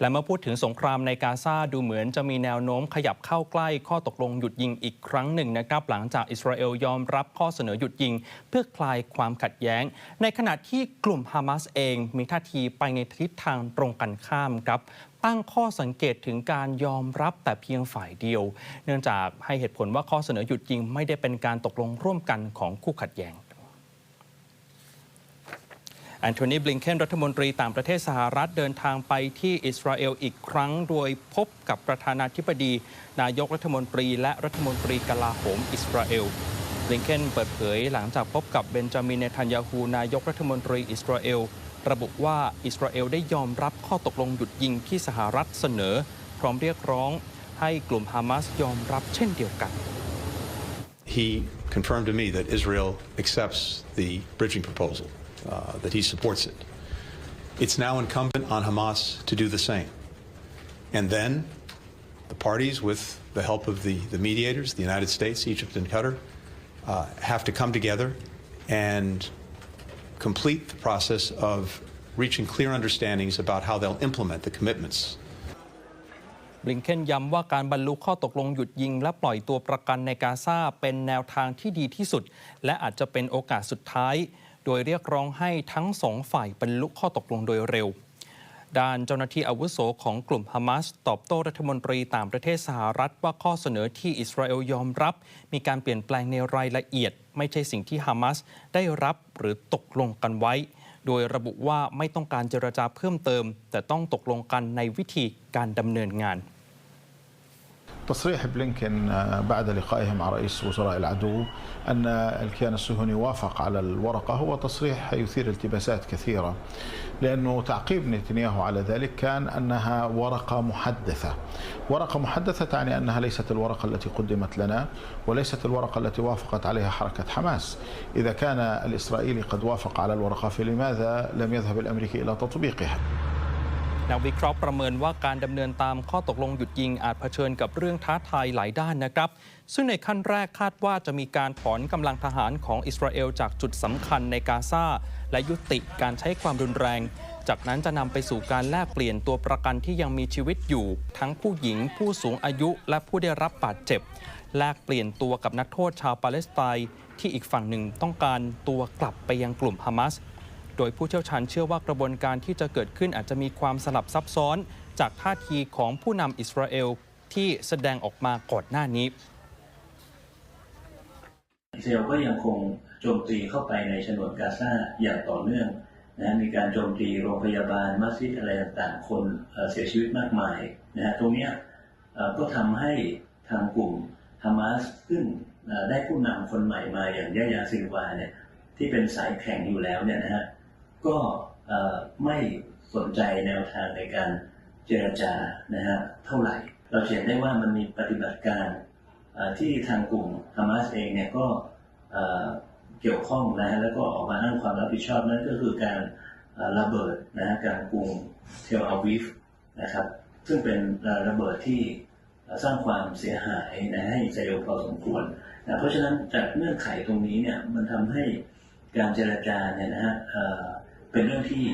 และเมื่อพูดถึงสงครามในกาซาดูเหมือนจะมีแนวโน้มขยับเข้าใกล้ข้อตกลงหยุดยิงอีกครั้งหนึ่งนะครับ หลังจากอิสราเอลยอมรับข้อเสนอหยุดยิง เพื่อคลายความขัดแย้ง ในขณะที่กลุ่มฮามาสเองมีท่าทีไปในทิศทางตรงกันข้ามครับตั้งข้อสังเกตถึงการยอมรับแต่เพียงฝ่ายเดียว เนื่องจากให้เหตุผลว่าข้อเสนอหยุดยิงไม่ได้เป็นการตกลงร่วมกันของคู่ขัดแย้ง แอนโทนีบลิงเคนรัฐมนตรีต่างประเทศสหรัฐเดินทางไปที่อิสราเอลอีกครั้ง โดยพบกับประธานาธิบดี นายกรัฐมนตรีและรัฐมนตรีกลาโหมอิสราเอลบลิงเคนเปิดเผยหลังจากพบกับเบนจามินเนทันยาฮูนายกรัฐมนตรีอิสราเอลระบุว่าอิสราเอลได้ยอมรับข้อตกลงหยุดยิงที่สหรัฐเสนอ พร้อมเรียกร้องให้กลุ่มฮามาสยอมรับเช่นเดียวกัน he confirmed to me that Israel accepts the bridging proposal, uh, that he supports it. It's now incumbent on Hamas to do the same. And then the parties, with the help of the, the mediators, the United States, Egypt, and Qatar, uh, have to come together and complete the process of reaching clear understandings about how they'll implement the commitments บลิงเคนย้ำว่าการบรรลุข้อตกลงหยุดยิง และปล่อยตัวประกันในกาซาเป็นแนวทางที่ดีที่สุด และอาจจะเป็นโอกาสสุดท้าย โดยเรียกร้องให้ทั้งสองฝ่ายบรรลุข้อตกลงโดยเร็ว ด้านเจ้าหน้าที่อาวุโสของกลุ่มฮามาสตอบโต้รัฐมนตรีต่างประเทศสหรัฐว่าข้อเสนอที่อิสราเอลยอมรับ มีการเปลี่ยนแปลงในรายละเอียด ไม่ใช่สิ่งที่ฮามาสได้รับหรือตกลงกันไว้ โดยระบุว่าไม่ต้องการเจรจาเพิ่มเติม แต่ต้องตกลงกันในวิธีการดำเนินงาน تصريح بلينكن بعد لقائه مع رئيس وزراء العدو أن الكيان الصهيوني وافق على الورقة. هو تصريح يثير التباسات كثيرة لأنه تعقيب نتنياهو على ذلك كان أنها ورقة محدثة. ورقة محدثة تعني أنها ليست الورقة التي قدمت لنا وليست الورقة التي وافقت عليها حركة حماس. إذا كان الإسرائيلي قد وافق على الورقة فلماذا لم يذهب الأمريكي إلى تطبيقها؟ นักวิเคราะห์ประเมินว่าการดำเนินตามข้อตกลงหยุดยิงอาจเผชิญกับเรื่องท้าทายหลายด้านนะครับ ซึ่งในขั้นแรกคาดว่าจะมีการถอนกำลังทหารของอิสราเอลจากจุดสำคัญในกาซาและยุติการใช้ความรุนแรง จากนั้นจะนำไปสู่การแลกเปลี่ยนตัวประกันที่ยังมีชีวิตอยู่ ทั้งผู้หญิง ผู้สูงอายุ และผู้ได้รับบาดเจ็บ แลกเปลี่ยนตัวกับนักโทษชาวปาเลสไตน์ที่อีกฝั่งหนึ่งต้องการตัวกลับไปยังกลุ่มฮามาส โดยผู้เชี่ยวชาญเชื่อว่ากระบวนการที่จะเกิดขึ้นอาจจะมีความสลับซับซ้อน จากท่าทีของผู้นำอิสราเอลที่แสดงออกมาก่อนหน้านี้อิสราเอลก็ยังคงโจมตีเข้าไปในฉนวนกาซาอย่างต่อเนื่องนะมีการโจมตีโรงพยาบาลมัสยิดอะไรต่างๆ คนเสียชีวิตมากมายนะฮะตรงนี้ก็ทำให้ทางกลุ่มฮามาสซึ่งได้ผู้นำคนใหม่มาอย่างยะยาซิลวาเนี่ยที่เป็นสายแข่งอยู่แล้วเนี่ยนะฮะ ก็ไม่สนใจแนวทางในการเจรจานะฮะเท่าไหร่ เราเห็นได้ว่ามันมีปฏิบัติการที่ทางกลุ่มฮามาสเองเนี่ยก็เกี่ยวข้องนะฮะแล้วก็ออกมาอ้างความรับผิดชอบนั่นก็คือการระเบิดนะฮะกางกรุงเทลอาวิฟนะครับซึ่งเป็นระเบิดที่สร้างความเสียหายนะให้อิสราเอลพอสมควรนะเพราะฉะนั้นจากเงื่อนไขตรงนี้เนี่ยมันทำให้การเจรจาเนี่ยนะฮะ เป็นเรื่องที่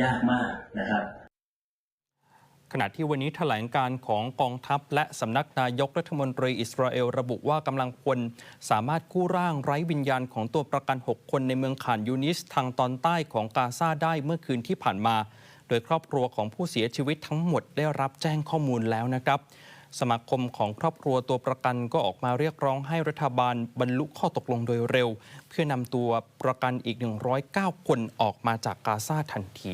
ยากมากนะครับ ขณะที่วันนี้แถลงการของกองทัพและสำนักนายกรัฐมนตรีอิสราเอลระบุว่ากำลังพลสามารถกู้ร่างไร้วิญญาณของตัวประกัน 6 คนในเมืองขานยูนิสทางตอนใต้ของกาซาได้เมื่อคืนที่ผ่านมา โดยครอบครัวของผู้เสียชีวิตทั้งหมดได้รับแจ้งข้อมูลแล้วนะครับ สมาคมของครอบครัวตัวประกันก็ออกมาเรียกร้องให้รัฐบาลบรรลุข้อตกลงโดยเร็ว เพื่อนำตัวประกันอีก 109 คนออกมาจากกาซาทันที